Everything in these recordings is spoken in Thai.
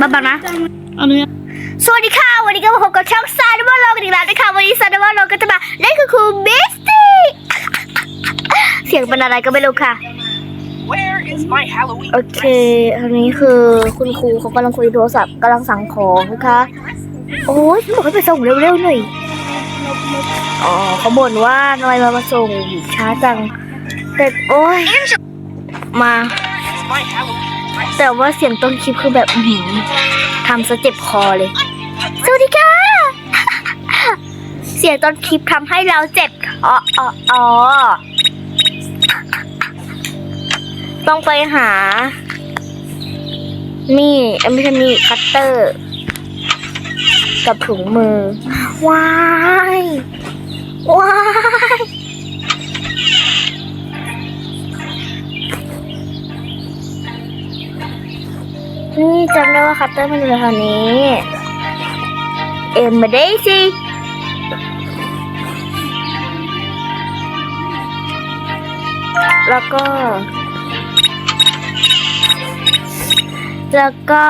บ้าบ้านะอนุญาตสวัสดีค่ะ วันนี้ก็มาพบกับช่องซาร์วอลโลกันอีกแล้วนะคะ วันนี้ซาร์วอลโลก็จะมาเล่นคือครูบิสตี้เสียงเป็นอะไรก็ไม่รู้ค่ะ Where is my Halloween โอเค อันนี้คือคุณครูเขากำลังคุยโทรศัพท์กำลังสั่งของนะคะ โอ้ยฉันบอกให้ไปส่งเร็วๆหน่อย อ๋อเขาบ่นว่าทำไมมามาส่งช้าจังแต่โอ้ยมา แต่ว่าเสียงต้นคลิปคือแบบหือทำซะเจ็บคอเลย สวัสดีค่ะ เสียงต้นคลิปทำให้เราเจ็บอ๋ออ๋อออต้องไปหานี่อ้ยไม่ใช่มีดคัตเตอร์ กับถุงมือ ว้าย ว้า คัตเตอร์มันอยู่แถวนี้ เอ็มมาได้สิแล้วก็ แล้วก็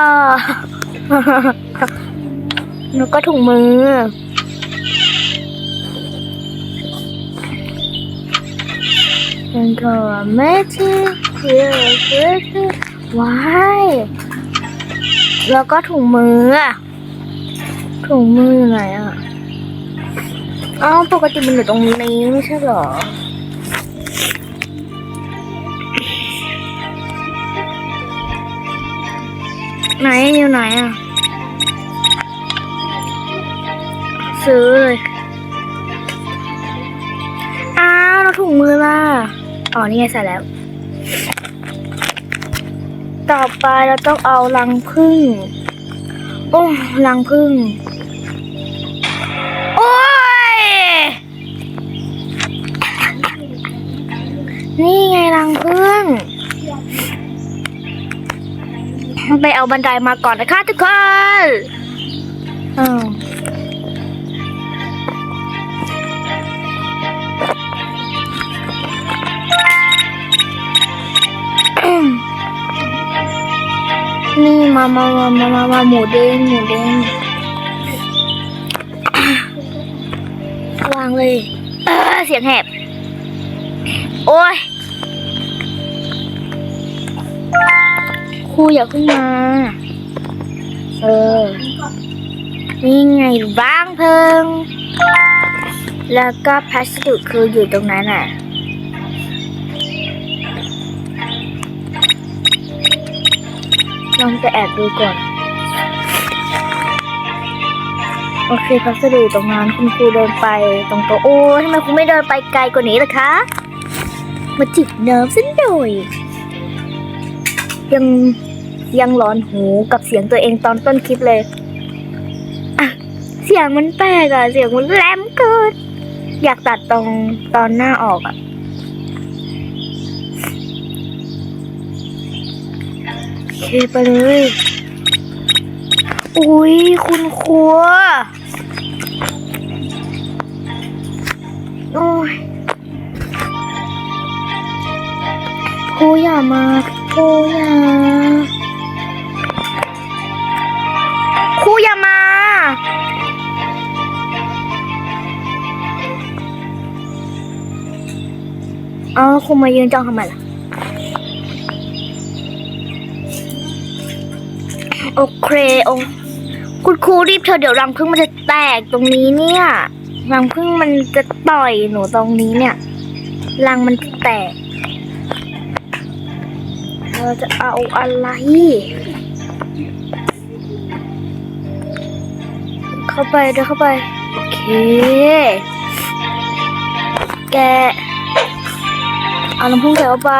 แล้วก็ถุงมือแล้วก็แม่ที่ แล้วก็ถุงมืออะถุงมืออยู่ไหนอะอ้าวปกติมันอยู่ตรงนี้ไม่ใช่เหรอไหนอยู่ไหนอะ ซื้อเลยอ้าวแล้วถุงมือล่ะอ๋อนี่ไงใส่แล้ว ต่อไปเราต้องเอารังพึ่งโอ้รังพึ่งโอ้ยนี่ไงรังพึ่งไปเอาบันไดมาก่อนนะคะทุกคนอืม นี่มามามามามามาหมูเด้งหมูเด้งวางเลย เออเสียงแหบ โอ้ยครูอย่าขึ้นมา เออ นี่ไงบ้างเพิง แล้วก็พัสดุคืออยู่ตรงนั้นอะ ลองไปแอบดูก่อน โอเคพัสดุอยู่ตรงนั้นคุณครูเดินไปตรงโต๊ะโอ้ทำไมคุณไม่เดินไปไกลกว่านี้ล่ะคะ มาจิบน้ำสักหน่อยยังยังร้อนหูกับเสียงตัวเองตอนต้นคลิปเลยอะเสียงมันแปลกอะเสียงมันแหลมเกินอยากตัดตรงตอนหน้าออกอะ โอเค ไปเลย อุ้ยคุณครัว โอ้ยโครูอย่ามาโครูอย่าครูอย่ามาเอาครูมายืนจ้องทำไมล่ะ โอเคโอคุณครูรีบเธอเดี๋ยวรังพึ่งมันจะแตกตรงนี้เนี่ยรังพึ่งมันจะต่อยหนูตรงนี้เนี่ยรังมันแตก เราจะเอาอะไร เข้าไปเดินเข้าไป โอเค แก เอาน้ำพึ่งใส่เข้าไป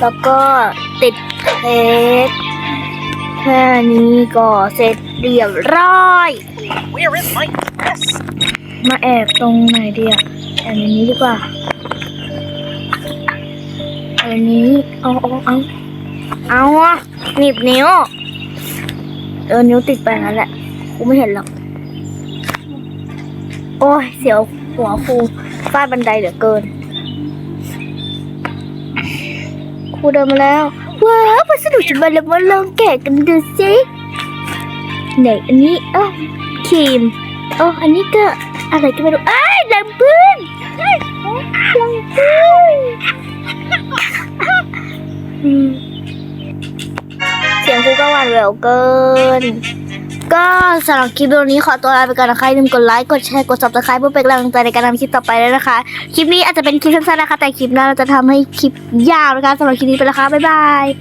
แล้วก็ติดเพชร แค่นี้ก็เสร็จเรียบร้อย Where is my dress? มาแอบตรงไหนดีอะแอบในนี้ดีกว่าอันนี้เอาเอาเอาเอาอะหนีบนิ้ว เออ นิ้วติดไปนั่นแหละ กูไม่เห็นหรอก โอ้ย เสียวหัวครูฟาดบันไดเหลือเกิน ครูเดินมาแล้ว ว้าวพัสดุจะมาแล้วมาลองแกะกันดูสิไหนอันนี้เอ้าครีมโอ้อันนี้ก็อะไรก็ไม่รู้อ้ายลังพึ่งลังพึ่งเสียงกูก็หวานแหววเกิน ก็สำหรับคลิปวิดีโอนี้ขอตัวลาไปก่อนนะคะอย่าลืมกดไลค์กดแชร์กด subscribe เพื่อเป็นกำลังใจในการทำคลิปต่อไปด้วยนะคะ คลิปนี้อาจจะเป็นคลิปสั้นๆนะคะ แต่คลิปหน้าเราจะทำให้คลิปยาวนะคะสำหรับคลิปนี้ไปแล้วค่ะบ๊ายบาย